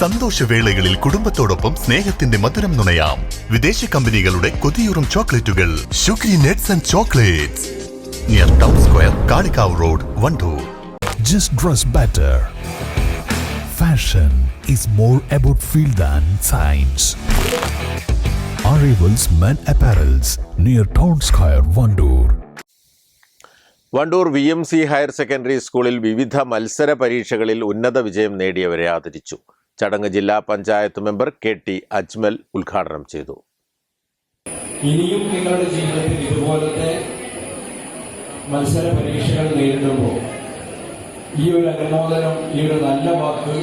സന്തോഷവേളകളിൽ കുടുംബത്തോടൊപ്പം സ്നേഹത്തിന്റെ മധുരം നുണയാം. വിദേശ കമ്പനികളുടെ കൊതിയൂറും ചോക്ലേറ്റുകൾ. ഷുഗ്രി nets and chocolates. Near town square Kalikavu road Wandoor. Just dress better fashion is more about feel than science arrivals men apparels near town square Wandoor Wandoor V M C higher secondary സ്കൂളിൽ വിവിധ മത്സര പരീക്ഷകളിൽ ഉന്നത വിജയം നേടിയവരെ ആദരിച്ചു. ചടങ്ങ് ജില്ലാ panchayat member K T Ajmal ഉദ്ഘാടനം ചെയ്തു. ഇനിയും നിങ്ങളുടെ ജീവിതത്തിൽ ഇതുപോലത്തെ മത്സര പരീക്ഷകൾ നേരിടുമ്പോൾ ഈ ഒരു അനുമോദനം ഈ ഒരു നല്ല വാക്ക്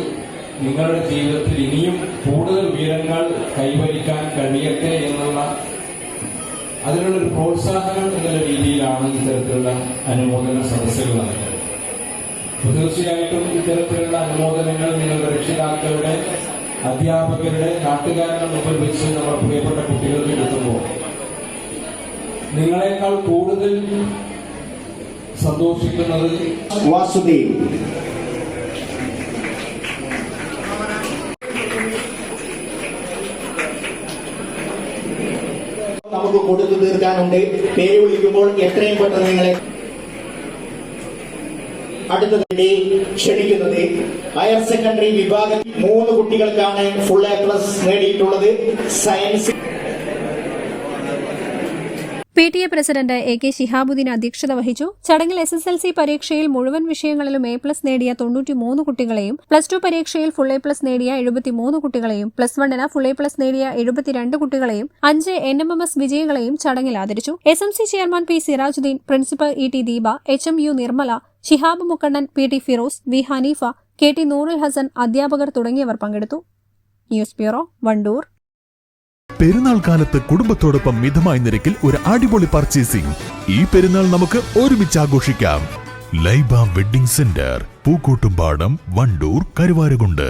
നിങ്ങളുടെ ജീവിതത്തിൽ ഇനിയും കൂടുതൽ ഉയരങ്ങൾ കൈവരിക്കാൻ കഴിയട്ടെ എന്നുള്ള അതിനുള്ളൊരു പ്രോത്സാഹനം എന്നുള്ള രീതിയിലാണ് ഇത്തരത്തിലുള്ള അനുമോദന സദസ്സുകൾ നടക്കുന്നത് തീർച്ചയായിട്ടും ഇത്തരത്തിലുള്ള അനുമോദനങ്ങൾ നിങ്ങളുടെ രക്ഷിതാക്കളുടെ അധ്യാപകരുടെ നാട്ടുകാരുടെ മുമ്പിൽ വെച്ച് നമ്മുടെ പ്രിയപ്പെട്ട കുട്ടികൾക്ക് കിട്ടുമ്പോൾ നിങ്ങളെക്കാൾ കൂടുതൽ സന്തോഷിക്കുന്നത് വാസുദേവ് നമുക്ക് കൊടുത്തു തീർക്കാനുണ്ട്. പേര് വിളിക്കുമ്പോൾ എത്രയും പെട്ടെന്ന് നിങ്ങളെ അടുത്തതിന്റെ ക്ഷണിക്കുന്നത് ഹയർ സെക്കൻഡറി വിഭാഗത്തിൽ മൂന്ന് കുട്ടികൾക്കാണ് ഫുൾ എ പ്ലസ് നേടിയിട്ടുള്ളത്. Science P T A president A K Shihabuddin അധ്യക്ഷത വഹിച്ചു. ചടങ്ങിൽ എസ് എസ് എൽ സി പരീക്ഷയിൽ മുഴുവൻ വിഷയങ്ങളിലും എ പ്ലസ് നേടിയ തൊണ്ണൂറ്റിമൂന്ന് കുട്ടികളെയും പ്ലസ് ടു പരീക്ഷയിൽ ഫുൾ എ പ്ലസ് നേടിയ എഴുപത്തിമൂന്ന് കുട്ടികളെയും പ്ലസ് വണ്ണിന് ഫുൾ എ പ്ലസ് നേടിയ എഴുപത്തിരണ്ട് കുട്ടികളെയും അഞ്ച് എൻ എം എം എസ് വിജയികളെയും ചടങ്ങിൽ ആദരിച്ചു. S M C chairman P Sirajuddin principal E T Deepa H M U Nirmala Shihab Mukkannan P T Firoz V Hanifa K T Noorul Hasan അധ്യാപകർ തുടങ്ങിയവർ പങ്കെടുത്തു. News bureau Wandoor. പെരുന്നാൾ കാലത്ത് കുടുംബത്തോടൊപ്പം മിതമായ നിരക്കിൽ ഒരു അടിപൊളി പർച്ചേസിംഗ്. ഈ പെരുന്നാൾ നമുക്ക് ഒരുമിച്ച് ആഘോഷിക്കാം. Laiba wedding centre Pookkottumpadam Wandoor Karuvarakundu.